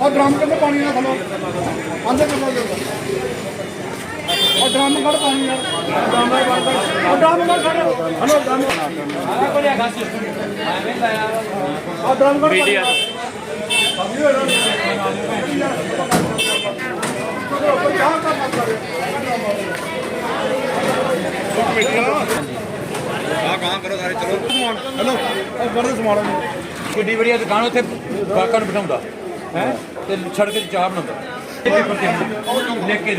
ਉਹ ਡਰਮ ਕਿੰਨੇ ਪਾਣੀ ਨਾਲ ਖਲੋ। ਅੰਦਰ ਕਿੰਨਾ ਜਾਂਦਾ ਉਹ ਡਰਮ ਕੱਢ ਪਾਣੀ ਨਾਲ। ਡਰਮ ਨਾਲ ਕੱਢ ਉਹ ਡਰਮ ਨਾਲ। ਕੱਢ ਹਲੋ ਡਰਮ। ਉਹ ਡਰਮ ਕੱਢ ਮੀਡੀਆ ਆ ਕਾਂ ਕਰੋ ਸਾਰੇ ਚਲੋ। ਹਲੋ ਉਹ ਬੜੇ ਸਮਾਨ ਕਿੱਡੀ ਵਧੀਆ ਦੁਕਾਨ ਉੱਥੇ ਗਾਹਕਾਂ ਨੂੰ ਬਿਠਾਉਂਦਾ। ਹੈ? ਤੇ ਸੜਕ 'ਤੇ ਚਾਹ ਬਣਾਉਂਦਾ। ਕੇ ਕੀ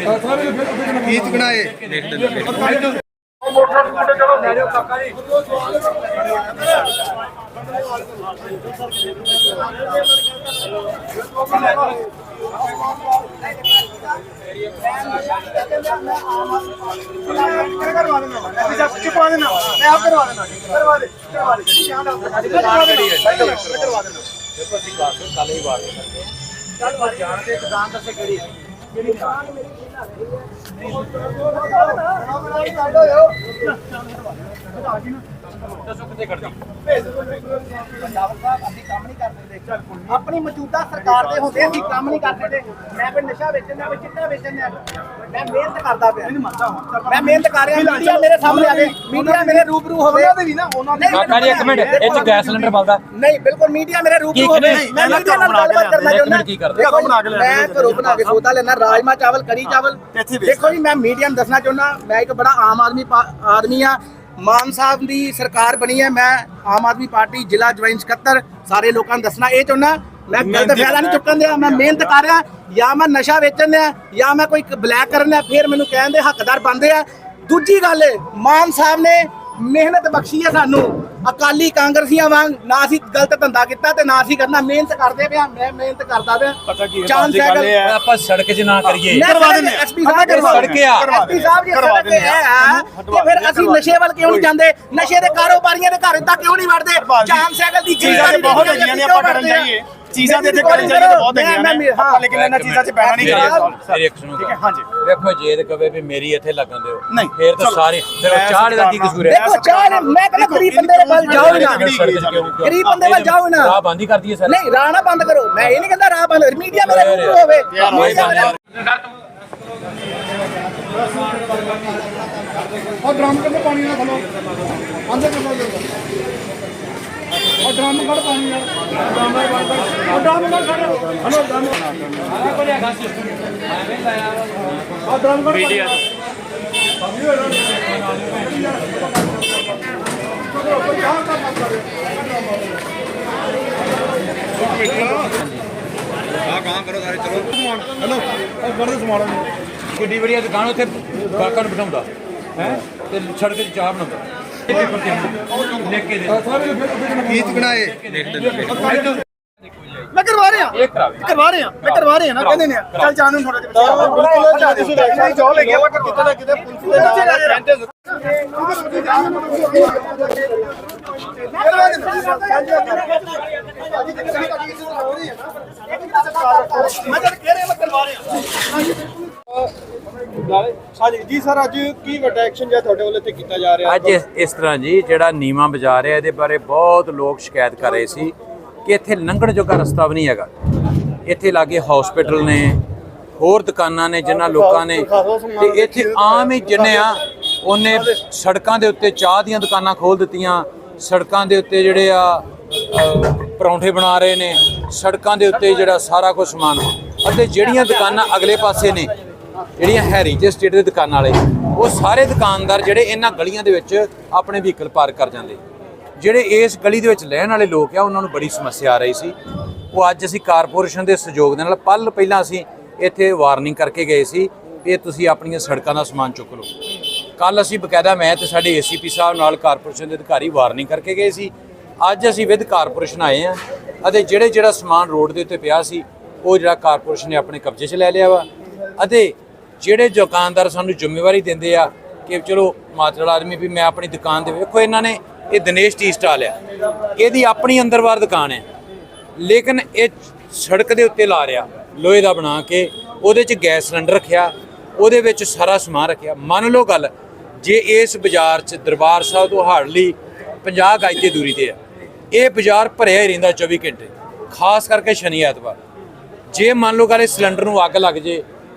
ਕਰਵਾ ਦੇਣਾ ਮੈਂ ਚੁਪਾ ਦੇਣਾ ਮੈਂ ਆਪ ਕਰਵਾ ਦੇਣਾ ਕਰਵਾ ਦੇ ਕਰਵਾ ਦੇ ਧਿਆਨ ਨਾਲ ਕਰਵਾ ਦੇਣਾ ਕਰਵਾ ਦੇਣਾ ਦੇਖੋ ਅਸੀਂ ਘਰ ਤੋਂ ਕੱਲ ਹੀ ਵਾਰ ਚੱਲ ਮਾਰੀ ਜਾਣਦੇ ਦੁਕਾਨ ਦੱਸੇ ਕਿਹੜੀ ਕਿਹੜੀ ਦੁਕਾਨ ਦੱਸੋ ਕਿੱਥੇ ਕੱਢਦੀ ਆਪਣੀ ਮੌਜੂਦਾ ਸਰਕਾਰ ਦੇ ਹੁੰਦੇ ਅਸੀਂ ਕੰਮ ਨਹੀਂ ਕਰਦੇ ਤੇ ਮੈਂ ਕੋਈ ਨਸ਼ਾ ਵੇਚਣਾ ਕੋਈ ਚਿੱਟਾ ਵੇਚਣਾ ਮੈਂ ਮਿਹਨਤ ਕਰਦਾ ਪਿਆ। ਮੈਂ ਮਿਹਨਤ ਕਰ ਰਿਹਾ। ਮੀਡੀਆ ਮੇਰੇ ਸਾਹਮਣੇ ਆ ਗਈ ਮੀਡੀਆ ਮੇਰੇ ਰੂਬਰੂ ਹੋਵੇ ਉਹਨਾਂ ਦੇ ਵੀ ਨਾ ਉਹਨਾਂ ਦੇ ਕਾਕਾ ਜੀ ਇੱਕ ਮਿੰਟ। ਇਹ ਚ ਗੈਸ ਸਿਲੰਡਰ ਬਲਦਾ। ਨਹੀਂ ਬਿਲਕੁਲ ਮੀਡੀਆ ਮੇਰੇ ਰੂਬਰੂ ਹੋਵੇ ਨਹੀਂ, ਮੈਂ ਮੀਡੀਆ ਨਾਲ ਗੱਲਬਾਤ ਕਰਨਾ ਚਾਹੁੰਦਾ। ਮੈਂ ਘਰੋਂ ਬਣਾ ਕੇ ਸੌਦਾ ਲੈਣਾ ਰਾਜਮਾ ਚਾਵਲ ਕੜੀ ਚਾਵਲ। ਦੇਖੋ ਜੀ ਮੈਂ ਮੀਡੀਆ ਨੂੰ ਦੱਸਣਾ ਚਾਹੁੰਦਾ। ਮੈਂ ਇੱਕ ਬੜਾ ਆਮ ਆਦਮੀ ਆਦਮੀ ਆ। ਮਾਨ ਸਾਹਿਬ ਦੀ ਸਰਕਾਰ ਬਣੀ ਹੈ ਮੈਂ ਆਮ ਆਦਮੀ ਪਾਰਟੀ ਜ਼ਿਲ੍ਹਾ ਜੁਆਇੰਟ ਸਕੱਤਰ ਸਾਰੇ ਲੋਕਾਂ ਨੂੰ ਦੱਸਣਾ ਇਹ ਚਾਹੁੰਦਾ ਮੈਂ ਗਲਤ ਫਾਇਦਾ ਨਹੀਂ ਚੁੱਕਣ ਦਿਆ ਮੈਂ ਮਿਹਨਤ ਕਰ ਰਿਹਾ ਜਾਂ ਮੈਂ ਨਸ਼ਾ ਵੇਚਣ ਦਿਆ ਜਾਂ ਮੈਂ ਕੋਈ ਬਲੈਕ ਕਰਨ ਦਿਆ ਫਿਰ ਮੈਨੂੰ ਕਹਿਣ ਦੇ ਹੱਕਦਾਰ ਬਣਦੇ ਆ। ਦੂਜੀ ਗੱਲ ਮਾਨ ਸਾਹਿਬ ਨੇ ਮਿਹਨਤ ਬਖਸ਼ੀ ਹੈ ਸਾਨੂੰ। ਅਕਾਲੀ ਕਾਂਗਰਸੀਆਂ ਵਾਂਗ ਨਾ ਅਸੀਂ ਗਲਤ ਧੰਦਾ ਕੀਤਾ ਤੇ ਨਾ ਅਸੀਂ ਕਰਨਾ ਮਿਹਨਤ ਕਰਦੇ ਪਿਆ ਮੈਂ ਮਿਹਨਤ ਕਰਦਾ ਪਿਆ। ਪਤਾ ਕੀ ਹੈ, ਦੀ ਹੈ। ਆਪਾਂ ਸੜਕ 'ਚ ਨਾ ਕਰੀਏ। ਕਰਵਾ ਦਿੰਦੇ ਐਸਪੀ ਸਾਹਿਬ ਕਰਵਾ ਦਿੰਦੇ ਆ। ਐਸਪੀ ਸਾਹਿਬ ਜੀ ਕਰਵਾ ਸੜਕ ਤੇ ਦਿੰਦੇ ਆ। ਹੈ ਤੇ ਫਿਰ ਅਸੀਂ ਨਸ਼ੇ ਵੱਲ ਕਿਉਂ ਨਹੀਂ ਜਾਂਦੇ? ਨਸ਼ੇ ਦੇ ਕਾਰੋਬਾਰੀਆਂ ਦੇ ਘਰ ਤੱਕ ਕਿਉਂ ਨਹੀਂ ਵੜਦੇ? ਚਾਂਦ ਸਾਈਕਲ ਦੀ ਚੀਜ਼ਾਂ ਬਹੁਤ ਹੈਗੀਆਂ ਨੇ ਆਪਾਂ ਕਰਨ ਜਾਈਏ। ਚੀਜ਼ਾਂ ਤੇ ਇੱਥੇ ਜਾਈਏ ਤਾਂ ਬਹੁਤ ਹੈਗੀਆਂ ਨੇ। ਆਪਾਂ ਲੇਕਿਨ ਇਹਨਾਂ ਚੀਜ਼ਾਂ 'ਚ ਪੈਣਾ ਨਹੀਂ ਚਾਹੀਦਾ ਫਿਰ ਇੱਕ ਸੁਣੋ ਠੀਕ ਹੈ, ਹਾਂਜੀ। ਵੇਖੋ ਜੇ ਤੇ ਕਵੇ ਵੀ ਮੇਰੀ ਇੱਥੇ ਲੱਗਣ ਦਿਓ ਨਹੀਂ, ਫਿਰ ਤਾਂ। ਸਾਰੇ ਫਿਰ ਚਾਹ ਦਾ ਕੀ ਕਸੂਰ ਹੈ? ਦੇਖੋ ਚਾਹ ਨੇ- ਮੈਂ ਕਹਿੰਦਾ ਗਰੀਬ ਬੰਦੇ ਦੇ ਵੱਲ ਜਾਓ ਨਾ। ਗਰੀਬ ਬੰਦੇ ਵੱਲ ਜਾਓ ਨਾ। ਰਾਹ ਬੰਦ ਹੀ ਕਰਦੀ ਹੈ ਸਰ ਨਹੀਂ ਰਾਹ ਨਾ ਬੰਦ ਕਰੋ। ਮੈਂ ਇਹ ਨਹੀਂ ਕਹਿੰਦਾ ਰਾਹ ਬੰਦ ਮੀਡੀਆ ਮੇਰੇ ਰੂਬਰੂ ਹੋਵੇ। ਮੇਰੇ ਉਹ ਡਰਮ ਕਿੰਨੇ ਪਾਣੀ ਨਾਲ ਖਲੋ? ਅੰਦਰ ਕਿੰਨਾ ਜਾਂਦਾ ਉਹ ਡਰਮ ਕੱਢ ਪਾਣੀ ਨਾਲ। ਡਰਮ ਨਾਲ ਕੱਢ ਉਹ ਡਰਮ ਨਾਲ ਕੱਢ। ਹਲੋ ਡਰਮ ਉਹ ਡਰਮ ਕੱਢ ਮੀਡੀਆ ਆ ਕਾਂ ਕਰੋ ਸਾਰੇ ਚਲੋ ਹਲੋ ਉਹ ਬੜੇ ਸਮਾਨ ਕਿੱਡੀ ਵਧੀਆ ਦੁਕਾਨ ਉੱਥੇ ਗਾਹਕਾਂ ਨੂੰ ਬਿਠਾਉਂਦਾ। ਹੈ? ਤੇ ਸੜਕ 'ਤੇ ਚਾਹ ਬਣਾਉਂਦਾ। ਲਿਖ ਕੇ ਦੇ। ਕੀ ਚੁਗਣਾ ਇਹ ਮੈਂ ਕਰਵਾ ਰਿਹਾ। ਇਹ ਕਰਾਵੇ ਰਹੇ। ਆ ਮੈਂ ਕਰਵਾ ਰਹੇ ਆ ਨਾ ਕਹਿੰਦੇ ਨੇ ਚੱਲ ਜਾਣ ਨੂੰ ਥੋੜਾ ਜਿਹਾ ਬਿਲਕੁਲ ਜਾ ਦੇ ਜੋ ਲੈ ਗਿਆ ਵਾ ਕਿਤੇ ਨਾ ਕਿਤੇ ਪੁਲਿਸ ਦੇ ਨਾਲ ਮੈਂ ਜਦ ਕਹਿ ਰਿਹਾ ਮੈਂ ਕਰਵਾ ਰਿਹਾ। ਹਾਂਜੀ ਜੀ ਸਰ ਅੱਜ ਕੀ ਵੱਡਾ ਐਕਸ਼ਨ ਜਿਹਾ ਤੁਹਾਡੇ ਵੱਲੋਂ ਤੇ ਕੀਤਾ ਜਾ ਰਿਹਾ? ਅੱਜ ਇਸ- ਇਸ ਤਰ੍ਹਾਂ ਜੀ ਜਿਹੜਾ ਨੀਮਾ ਬਾਜ਼ਾਰ ਹੈ ਇਹਦੇ ਬਾਰੇ ਬਹੁਤ ਲੋਕ ਸ਼ਿਕਾਇਤ ਕਰ ਰਹੇ ਸੀ ਕਿ ਇੱਥੇ ਲੰਘਣ ਜੋਗਾ ਰਸਤਾ ਵੀ ਨਹੀਂ ਹੈਗਾ। ਇੱਥੇ ਲਾਗੇ ਹਸਪੀਟਲ ਨੇ ਹੋਰ ਦੁਕਾਨਾਂ ਨੇ ਜਿਨ੍ਹਾਂ ਲੋਕਾਂ ਨੇ ਤੇ ਇੱਥੇ ਆਮ ਹੀ ਜਿੰਨੇ ਆ ਉਹਨੇ ਸੜਕਾਂ ਦੇ ਉੱਤੇ ਚਾਹ ਦੀਆਂ ਦੁਕਾਨਾਂ ਖੋਲ ਦਿੱਤੀਆਂ ਸੜਕਾਂ ਦੇ ਉੱਤੇ ਜਿਹੜੇ ਆ ਅ, ਪਰੌਂਠੇ ਬਣਾ ਰਹੇ ਨੇ ਸੜਕਾਂ ਦੇ ਉੱਤੇ ਜਿਹੜਾ ਸਾਰਾ ਕੁਝ ਸਮਾਨ ਅਤੇ ਜਿਹੜੀਆਂ ਦੁਕਾਨਾਂ ਅਗਲੇ ਪਾਸੇ ਨੇ ਜਿਹੜੀਆਂ ਹੈਰੀਟੇਜ ਸਟੇਟ ਦੇ ਦੁਕਾਨਾਂ ਵਾਲੇ, ਉਹ ਸਾਰੇ ਦੁਕਾਨਦਾਰ ਜਿਹੜੇ ਇਹਨਾਂ ਗਲੀਆਂ ਦੇ ਵਿੱਚ ਆਪਣੇ ਵਹੀਕਲ ਪਾਰਕ ਕਰ ਜਾਂਦੇ। ਜਿਹੜੇ ਇਸ ਗਲੀ ਦੇ ਵਿੱਚ ਲੈਣ ਵਾਲੇ ਲੋਕ ਆ, ਉਹਨਾਂ ਨੂੰ ਬੜੀ ਸਮੱਸਿਆ ਆ ਰਹੀ ਸੀ। ਉਹ ਅੱਜ ਅਸੀਂ ਕਾਰਪੋਰੇਸ਼ਨ ਦੇ ਸਹਿਯੋਗ ਦੇ ਨਾਲ, ਪਲ ਪਹਿਲਾਂ ਅਸੀਂ ਇੱਥੇ ਵਾਰਨਿੰਗ ਕਰਕੇ ਗਏ ਸੀ ਇਹ ਤੁਸੀਂ ਆਪਣੀਆਂ ਸੜਕਾਂ ਦਾ ਸਮਾਨ ਚੁੱਕ ਲਓ। ਕੱਲ ਅਸੀਂ ਬਕਾਇਦਾ ਮੈਂ ਤੇ ਸਾਡੇ ਏਸੀਪੀ ਸਾਹਿਬ ਨਾਲ ਕਾਰਪੋਰੇਸ਼ਨ ਦੇ ਅਧਿਕਾਰੀ ਵਾਰਨਿੰਗ ਕਰਕੇ ਗਏ ਸੀ। ਅੱਜ ਅਸੀਂ ਵਿਦ ਕਾਰਪੋਰੇਸ਼ਨ ਆਏ ਆ ਅਤੇ ਜਿਹੜੇ ਜਿਹੜਾ ਸਮਾਨ ਰੋਡ ਦੇ ਉੱਤੇ ਪਿਆ ਸੀ, ਉਹ ਜਿਹੜਾ ਕਾਰਪੋਰੇਸ਼ਨ ਨੇ ਆਪਣੇ ਕਬਜ਼ੇ 'ਚ ਲੈ ਲਿਆ ਵਾ ਅਤੇ ਜਿਹੜੇ ਦੁਕਾਨਦਾਰ ਸਾਨੂੰ ਜ਼ਿੰਮੇਵਾਰੀ ਦਿੰਦੇ ਆ ਕਿ ਚਲੋ ਮਾਤੜ ਆਦਮੀ ਵੀ ਮੈਂ ਆਪਣੀ ਦੁਕਾਨ ਦੇ ਵੇਖੋ, ਇਹਨਾਂ ਨੇ ਇਹ ਦਿਨੇਸ਼ ਟੀ ਸਟਾਲ ਆ। ਇਹਦੀ ਆਪਣੀ ਅੰਦਰਵਾਰ ਦੁਕਾਨ ਹੈ ਲੇਕਿਨ ਇਹ ਸੜਕ ਦੇ ਉੱਤੇ ਲਾ ਰਿਆ ਲੋਹੇ ਦਾ ਬਣਾ ਕੇ, ਉਹਦੇ 'ਚ ਗੈਸ ਸਿਲੰਡਰ ਰੱਖਿਆ, ਉਹਦੇ ਵਿੱਚ ਸਾਰਾ ਸਮਾਨ ਰੱਖਿਆ। ਮੰਨ ਲਓ ਗੱਲ, ਜੇ ਇਸ ਬਾਜ਼ਾਰ 'ਚ ਦਰਬਾਰ ਸਾਹਿਬ ਤੋਂ ਹਾਰਡਲੀ 50 ਗਜ ਦੀ ਦੂਰੀ ਤੇ ਆ, ਇਹ ਬਾਜ਼ਾਰ ਭਰਿਆ ਹੀ ਰਹਿੰਦਾ 24 ਘੰਟੇ, ਖਾਸ ਕਰਕੇ ਸ਼ਨੀ ਐਤਵਾਰ। ਜੇ ਮੰਨ ਲਓ ਗੱਲ, ਇਹ ਸਿਲੰਡਰ ਨੂੰ ਅੱਗ ਲੱਗ ਜੇ